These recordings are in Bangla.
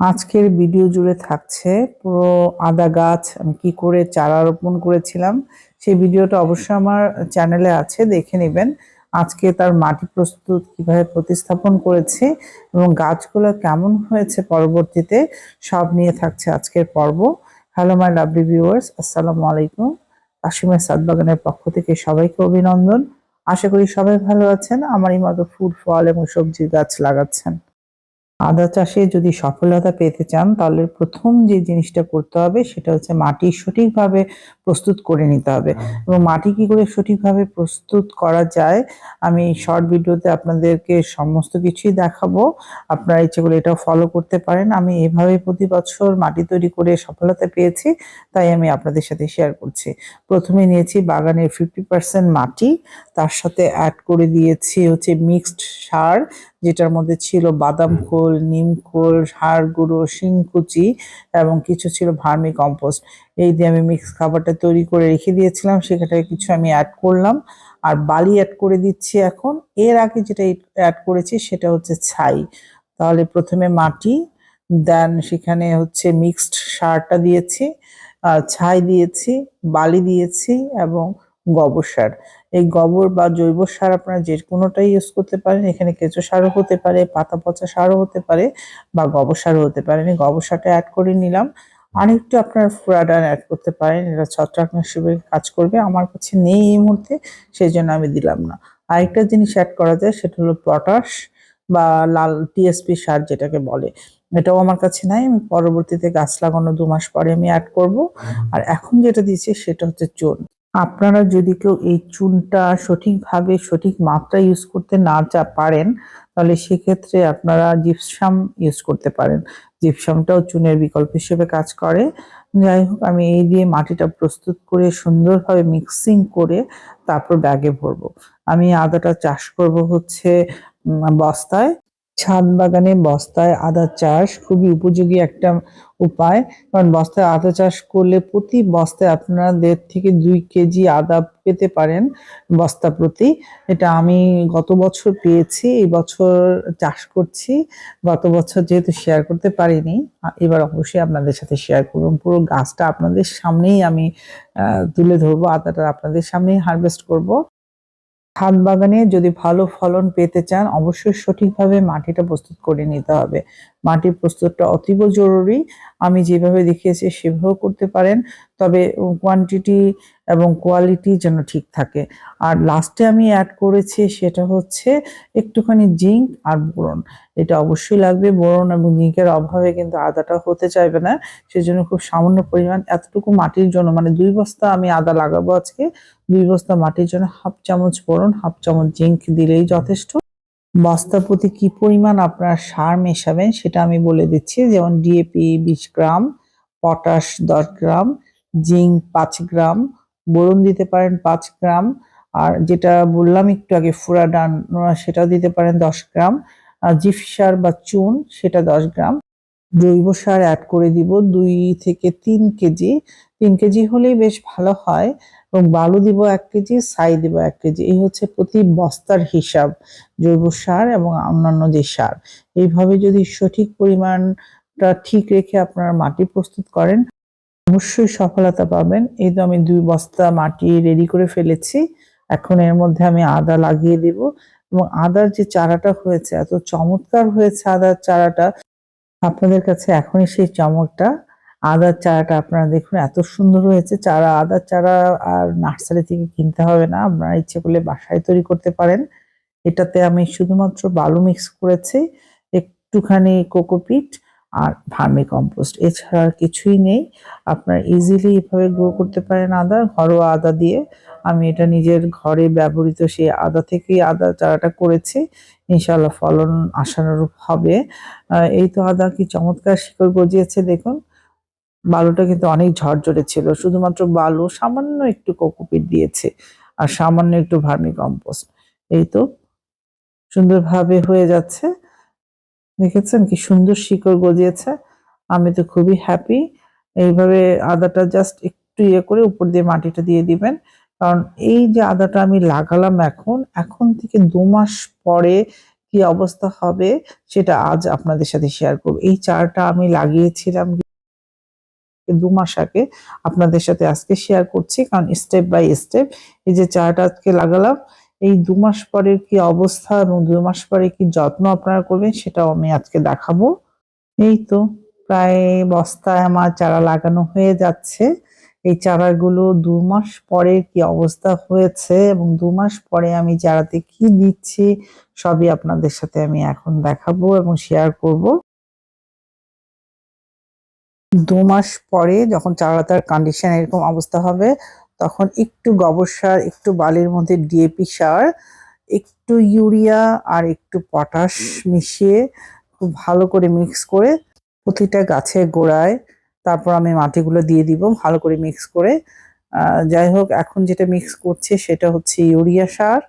আজকের ভিডিও জুড়ে থাকছে পুরো আদা গাছ, আমি কি করে চারা রোপণ করেছিলাম, সেই ভিডিওটা অবশ্যই আমার চ্যানেলে আছে, দেখে নেবেন। আজকে তার মাটি প্রস্তুত কীভাবে প্রতিস্থাপন করেছি এবং গাছগুলো কেমন হয়েছে পরবর্তীতে, সব নিয়ে থাকছে আজকের পর্ব। হ্যালো মাই লাভলি ভিউয়ার্স আসসালামু আলাইকুম। কাশিমের সাদবাগানের পক্ষ থেকে সবাইকে অভিনন্দন। আশা করি সবাই ভালো আছেন। আমারই মতো ফুল, ফল এবং সবজি গাছ লাগাচ্ছেন। আদা চাষে যদি সফলতা পেতে চান তাহলে প্রথম যে জিনিসটা করতে হবে সেটা হচ্ছে মাটি সঠিকভাবে প্রস্তুত করে নিতে হবে। এবং মাটি কি করে সঠিকভাবে প্রস্তুত করা যায় আমি শর্ট ভিডিওতে আপনাদেরকে সমস্ত কিছুই দেখাবো। আপনারা ইচ্ছে করে এটাও ফলো করতে পারেন। আমি এভাবে প্রতি বছর মাটি তৈরি করে সফলতা পেয়েছি তাই আমি আপনাদের সাথে শেয়ার করছি। প্রথমে নিয়েছি বাগানের ফিফটি পার্সেন্ট মাটি তার সাথে অ্যাড করে দিয়েছি হচ্ছে মিক্সড সার যেটার মধ্যে ছিল বাদাম খোল নিম খোল হাড় গুঁড়ো শিংকুচি এবং কিছু ছিল ভার্মি কম্পোস্ট। এই দিয়ে আমি মিক্স খাবারটা তৈরি করে রেখে দিয়েছিলাম সেখানে কিছু আমি অ্যাড করলাম। আর বালি অ্যাড করে দিচ্ছি এখন। এর আগে যেটা অ্যাড করেছি সেটা হচ্ছে ছাই। তাহলে প্রথমে মাটি দেন সেখানে হচ্ছে মিক্সড সারটা দিয়েছি আর ছাই দিয়েছি বালি দিয়েছি এবং গোবর সার। এই গোবর বা জৈব সার আপনারা যে কোনোটাই ইউজ করতে পারেন এখানে কেঁচো সারও হতে পারে পাতা পচা সারও হতে পারে বা গোবর সারও হতে পারে। আমি গোবর সারটা অ্যাড করে নিলাম। আরেকটু আপনার ফুরাডান অ্যাড করতে পারেন এটা ছত্রাকনাশক হিসেবে কাজ করবে। আমার কাছে নেই এই মুহূর্তে সেই জন্য আমি দিলাম না। আরেকটা জিনিস অ্যাড করা যায় সেটা হলো পটাশ বা লাল টিএসপি সার যেটাকে বলে। এটাও আমার কাছে নাই আমি পরবর্তীতে গাছ লাগানো দু মাস পরে আমি অ্যাড করব। আর এখন যেটা দিচ্ছি সেটা হচ্ছে চুন আপনারা যদি কেউ এই চুনটা সঠিকভাবে, সঠিক মাত্রা ইউজ করতে না চা, পারেন, তাহলে সেক্ষেত্রে আপনারা জিপসাম ইউজ করতে পারেন। জিপসামটাও চুনের বিকল্প হিসেবে কাজ করে। যাই হোক, আমি এই দিয়ে মাটিটা প্রস্তুত করে সুন্দরভাবে মিক্সিং করে তারপর ব্যাগে ভরবো। আমি আদাটা চাষ করব হচ্ছে বস্তায়। ছাদ বাগানে বস্তায় আদা চাষ খুবই উপযোগী একটা উপায়। কারণ বস্তায় আদা চাষ করলে প্রতি বস্তায় আপনারা দেড় থেকে দুই কেজি আদা পেতে পারেন বস্তা প্রতি। এটা আমি গত বছর পেয়েছি, এই বছর চাষ করছি, গত বছর যেহেতু শেয়ার করতে পারিনি, এবার অবশ্যই আপনাদের সাথে শেয়ার করব। পুরো গাছটা আপনাদের সামনেই আমি তুলে ধরবো, আদাটা আপনাদের সামনেই হারভেস্ট করব। ছাদ বাগানে যদি ভালো ফলন পেতে চান, অবশ্যই সঠিকভাবে মাটিটা প্রস্তুত করে নিতে হবে। মাটির প্রস্তুতটা অতীব জরুরি। আমি যেভাবে দেখিয়েছি, সেভাবেও করতে পারেন। তবে কোয়ান্টিটি এবং কোয়ালিটি যেন ঠিক থাকে। আর লাস্টে আমি অ্যাড করেছি সেটা হচ্ছে একটুখানি জিঙ্ক আর বোরন। এটা অবশ্যই লাগবে, বোরন এবং জিঙ্কের অভাবে কিন্তু আদাটা হতে চাইবে না। সেজন্য খুব সামান্য পরিমাণ, এতটুকু মাটির জন্য মানে দুই বস্তা আমি আদা লাগাবো আজকে, দুই বস্তা মাটির জন্য হাফ চামচ বোরন হাফ চামচ জিঙ্ক দিলেই যথেষ্ট। বস্তা প্রতি কি পরিমাণ আপনারা সার মেশাবেন সেটা আমি বলে দিচ্ছি, যেমন ডিএপি বিশ গ্রাম পটাশ দশ গ্রাম জিঙ্ক পাঁচ গ্রাম, বোরন দিতে পারেন পাঁচ গ্রাম, আর যেটা বললাম একটু আগে ফুরাডান সেটাও দিতে পারেন দশ গ্রাম, আর জিপ সার বা চুন, সেটা দশ গ্রাম। জৈব সার অ্যাড করে দিব দুই থেকে তিন কেজি। তিন কেজি হলেই বেশ ভালো হয়, এবং বালু দিব এক কেজি, ছাই দিব এক কেজি। এই হচ্ছে প্রতি বস্তার হিসাব, জৈব সার এবং অন্যান্য যে সার। এইভাবে যদি সঠিক পরিমাণটা ঠিক রেখে আপনারা মাটি প্রস্তুত করেন অবশ্যই সফলতা পাবেন। এই তো আমি দুই বস্তা মাটি রেডি করে ফেলেছি। এখন এর মধ্যে আমি আদা লাগিয়ে দিব এবং আদার যে চারাটা হয়েছে, এত চমৎকার হয়েছে আদার চারাটা। আপনাদের কাছে এখনই সেই চমকটা। আদার চারাটা আপনারা দেখুন, এত সুন্দর হয়েছে। চারা, আদার চারা আর নার্সারি থেকে কিনতে হবে না। আপনারা ইচ্ছে করলে বাসায় তৈরি করতে পারেন। এটাতে আমি শুধুমাত্র বালু মিক্স করেছি। একটুখানি কোকোপিট আর ভার্মি কম্পোস্ট। এছাড়া আর কিছুই নেই। আপনারা ইজিলি এভাবে গ্রো করতে পারেন আদা, ঘরোয়া আদা দিয়ে। আমি এটা নিজের ঘরে ব্যবহৃত সেই আদা থেকেই আদা চারাটা করেছি। ইনশাল্লাহ ফলন আশানুরূপ হবে। এই তো আদা কি চমৎকার শিকড় গজিয়েছে, দেখুন। বালুটা কিন্তু অনেক ঝরঝরে ছিল। শুধুমাত্র বালু, সামান্য একটু কোকোপিট দিয়েছে। আর সামান্য একটু ভার্মি কম্পোস্ট। এই তো সুন্দরভাবে হয়ে যাচ্ছে। দেখেছেন কি সুন্দর শিকড় গজিয়েছে। আমি তো খুবই হ্যাপি এইভাবে আদাটা জাস্ট একটু ইয়ে করে উপর দিয়ে মাটিটা দিয়ে দিবেন। কারণ এই যে আদাটা আমি লাগালাম এখন এখন থেকে দু মাস পরে কি অবস্থা হবে সেটা আজ আপনাদের সাথে শেয়ার করব। এই চারাটা আমি লাগিয়েছিলাম দু মাস আগে আপনাদের সাথে আজকে শেয়ার করছি। কারণ স্টেপ বাই স্টেপ এই যে চারাটা আজকে লাগালাম এই দু মাস পরের কি অবস্থা এবং দু মাস পরে কি যত্ন আপনারা করবেন সেটাও আমি আজকে দেখাবো। এই তো প্রায় বস্তায় আমার চারা লাগানো হয়ে যাচ্ছে। এই চারাগুলো দু মাস পরে কি অবস্থা হয়েছে এবং দু মাস পরে আমি চারাতে কি দিচ্ছি সবই আপনাদের সাথে আমি এখন দেখাবো এবং শেয়ার করব। দু মাস পরে যখন চারাটার কন্ডিশন এরকম অবস্থা হবে তখন একটু গোবর সার, একটু বালির মধ্যে ডিএপি সার, একটু ইউরিয়া আর একটু পটাশ মিশিয়ে খুব ভালো করে মিক্স করে প্রতিটা গাছের গোড়ায় তারপর আমি মাটিগুলো দিয়ে দিব, ভালো করে মিক্স করে। যাই হোক, এখন যেটা মিক্স করছি সেটা হচ্ছে ইউরিয়া সার।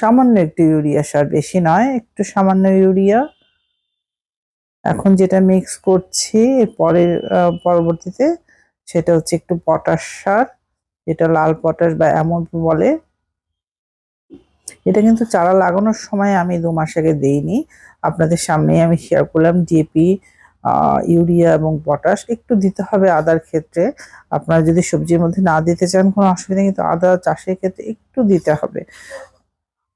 সামান্য একটু ইউরিয়া সার, বেশি নয়, একটু সামান্য ইউরিয়া। এখন যেটা মিক্স করছি পরের পরবর্তীতে সেটা হচ্ছে একটু পটাশ সার। যেটা লাল পটাশ বা এমন বলে। এটা কিন্তু চারা লাগানোর সময় আমি দু মাস আগে দেইনি। আপনাদের সামনেই আমি শেয়ার করলাম ডিএপি ইউরিয়া এবং পটাশ। একটু দিতে হবে আদার ক্ষেত্রে। আপনারা যদি সবজির মধ্যে না দিতে চান, কোনো অসুবিধা কিন্তু আদা চাষের ক্ষেত্রে একটু দিতে হবে।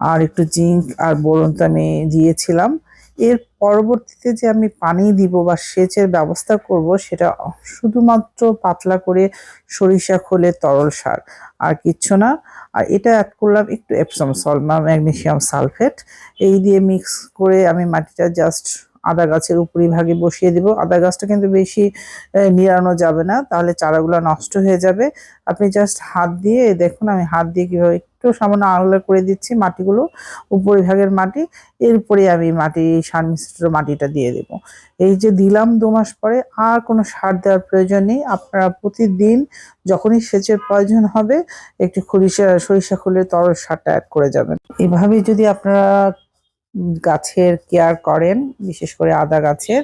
আর একটু জিঙ্ক আর বোরন তো আমি দিয়েছিলাম। এর পরবর্তীতে যে আমি পানি দিব বা সেচের ব্যবস্থা করব, সেটা শুধুমাত্র পাতলা করে সরিষা, খোলে তরল সার, আর কিচ্ছু না। আর এটা অ্যাড করলাম একটু এপসম সল বা ম্যাগনেসিয়াম সালফেট এই দিয়ে মিক্স করে আমি মাটিটা জাস্ট আদা গাছের উপরিভাগে বসিয়ে দিব। আদা গাছটা কিন্তু বেশি নিড়ানো যাবে না, তাহলে চারাগুলো নষ্ট হয়ে যাবে। আপনি জাস্ট হাত দিয়ে, দেখুন আমি হাত দিয়ে কীভাবে একটু সামান্য আলাদা করে দিচ্ছি মাটিগুলো উপরিভাগের মাটি, এরপরে আমি মাটি, সার মিশ্রিত মাটিটা দিয়ে দেব। এই যে দিলাম দু মাস পরে, আর কোনো সার দেওয়ার প্রয়োজন নেই। আপনারা প্রতিদিন যখনই সেচের প্রয়োজন হবে, একটি সরিষা সরিষা খুলে তরল সারটা অ্যাড করে যাবেন। এভাবে যদি আপনারা গাছের কেয়ার করেন, বিশেষ করে আদা গাছের।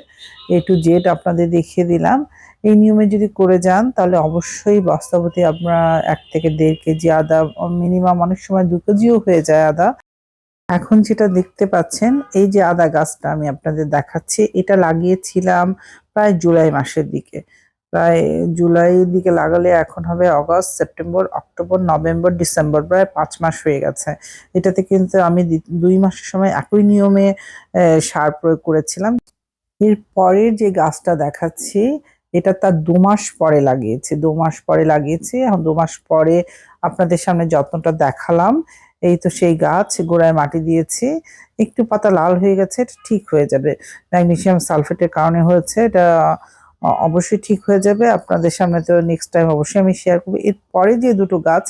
এ টু জেড আপনাদের দেখিয়ে দিলাম। এই নিয়মে যদি করে যান, তাহলে অবশ্যই বাস্তবতে আপনারা এক থেকে দেড় কেজি আদা, মিনিমাম অনেক সময় দু কেজিও হয়ে যায় আদা। এখন যেটা দেখতে পাচ্ছেন, এই যে আদা গাছটা আমি আপনাদের দেখাচ্ছি, এটা লাগিয়েছিলাম প্রায় জুলাই মাসের দিকে। প্রায় জুলাই দিকে লাগালে এখন হবে August, September, October, November, December, প্রায় পাঁচ মাস হয়ে গেছে। এটাতে কিন্তু আমি দুই মাসের সময় একই নিয়মে সার প্রয়োগ করেছিলাম। এর পরের যে গাছটা দেখাচ্ছি, এটা তার দু মাস পরে লাগিয়েছি, দু মাস পরে লাগিয়েছি। এখন দু মাস পরে আপনাদের সামনে যত্নটা দেখালাম। এই তো সেই গাছ, গোড়ায় মাটি দিয়েছি। একটু পাতা লাল হয়ে গেছে, এটা ঠিক হয়ে যাবে। ম্যাগনেসিয়াম সালফেটের কারণে হয়েছে। এটা অবশ্যই ঠিক হয়ে যাবে। আপনাদের সামনে তো নেক্সট টাইম অবশ্যই আমি শেয়ার করব। এরপরে যে দুটো গাছ,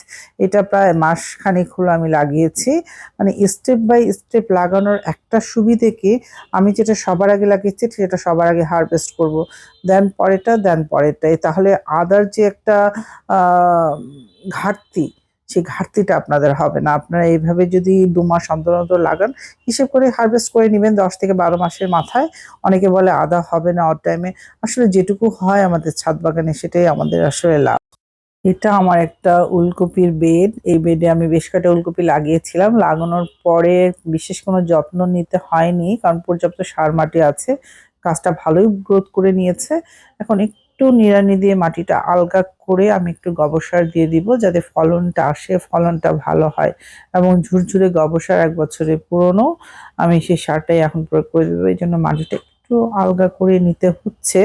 এটা প্রায় মাস খানিক হলো আমি লাগিয়েছি। মানে স্টেপ বাই স্টেপ লাগানোর একটা সুবিধে কি, আমি যেটা সবার আগে লাগিয়েছি, সেটা সবার আগে হারভেস্ট করব। দেন পরেরটা দেন পরেরটাই। তাহলে আদার যে একটা ঘাটতি সেই ঘাটতিটা আপনাদের হবে না। আপনারা এইভাবে যদি দু মাস অন্তর অন্তর লাগান, হিসেব করে হারভেস্ট করে নেবেন দশ থেকে বারো মাসের মাথায়। অনেকে বলে আদা হবে না অর টাইমে আসলে যেটুকু হয় আমাদের ছাদ বাগানে সেটাই আমাদের আসলে লাভ। এটা আমার একটা উলকপির বেড এই বেডে আমি বেশ কয়েকটা উলকপি লাগিয়েছিলাম। লাগানোর পরে বিশেষ কোনো যত্ন নিতে হয়নি, কারণ পর্যাপ্ত সার মাটি আছে। গাছটা ভালোই গ্রোথ করে নিয়েছে। এখন একটু নিড়ানি দিয়ে মাটিটা আলগা করে আমি একটু গোবর সার দিয়ে দিব যাতে ফলনটা আসে, ফলনটা ভালো হয় এবং ঝুরঝুরে গোবর সার এক বছরের পুরনো আমি সেই সারটাই এখন প্রয়োগ করে দেবো। এই জন্য মাটিটা একটু আলগা করে নিতে হচ্ছে,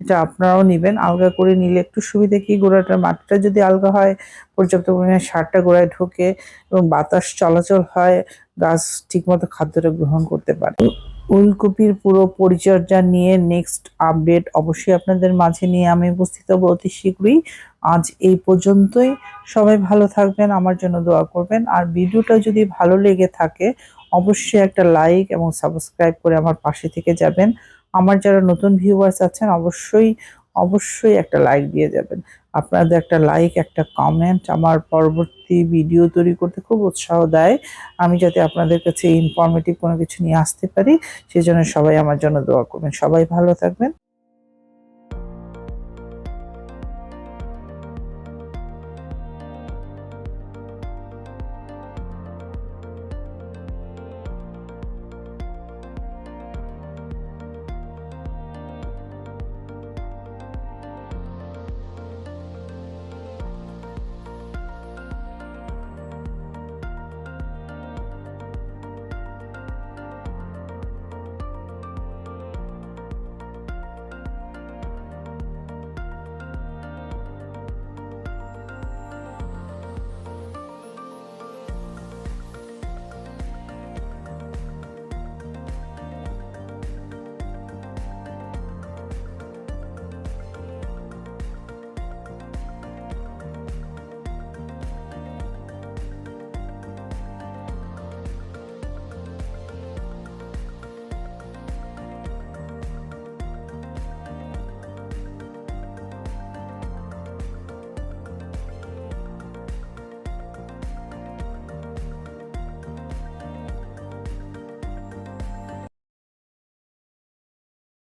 এটা আপনারাও নেবেন। আলগা করে নিলে একটু সুবিধা কি? গোড়াটার মাটিটা যদি আলগা হয়, পর্যাপ্ত পরিমাণে সারটা গোড়ায় ঢোকে এবং বাতাস চলাচল হয়, গাছ ঠিকমতো খাদ্যটা গ্রহণ করতে পারে। ওলকপির পুরো পরিচর্যা নিয়ে নেক্সট আপডেট অবশ্যই আপনাদের মাঝে নিয়ে আমি উপস্থিত হব অতি শীঘ্রই। আজ এই পর্যন্তই। সবাই ভালো থাকবেন, আমার জন্য দোয়া করবেন। আর ভিডিওটা যদি ভালো লেগে থাকে, অবশ্যই একটা লাইক এবং সাবস্ক্রাইব করে আমার পাশে থেকে যাবেন। আমার যারা নতুন ভিউয়ার্স আছেন, অবশ্যই অবশ্যই একটা লাইক দিয়ে যাবেন। আপনাদের একটা লাইক একটা কমেন্ট আমার পরবর্তী ভিডিও তৈরি করতে খুব উৎসাহ দেয়। আমি যাতে আপনাদের কাছে ইনফরমেটিভ কোনো কিছু নিয়ে আসতে পারি সেই জন্য সবাই আমার জন্য দোয়া করবেন। সবাই ভালো থাকবেন।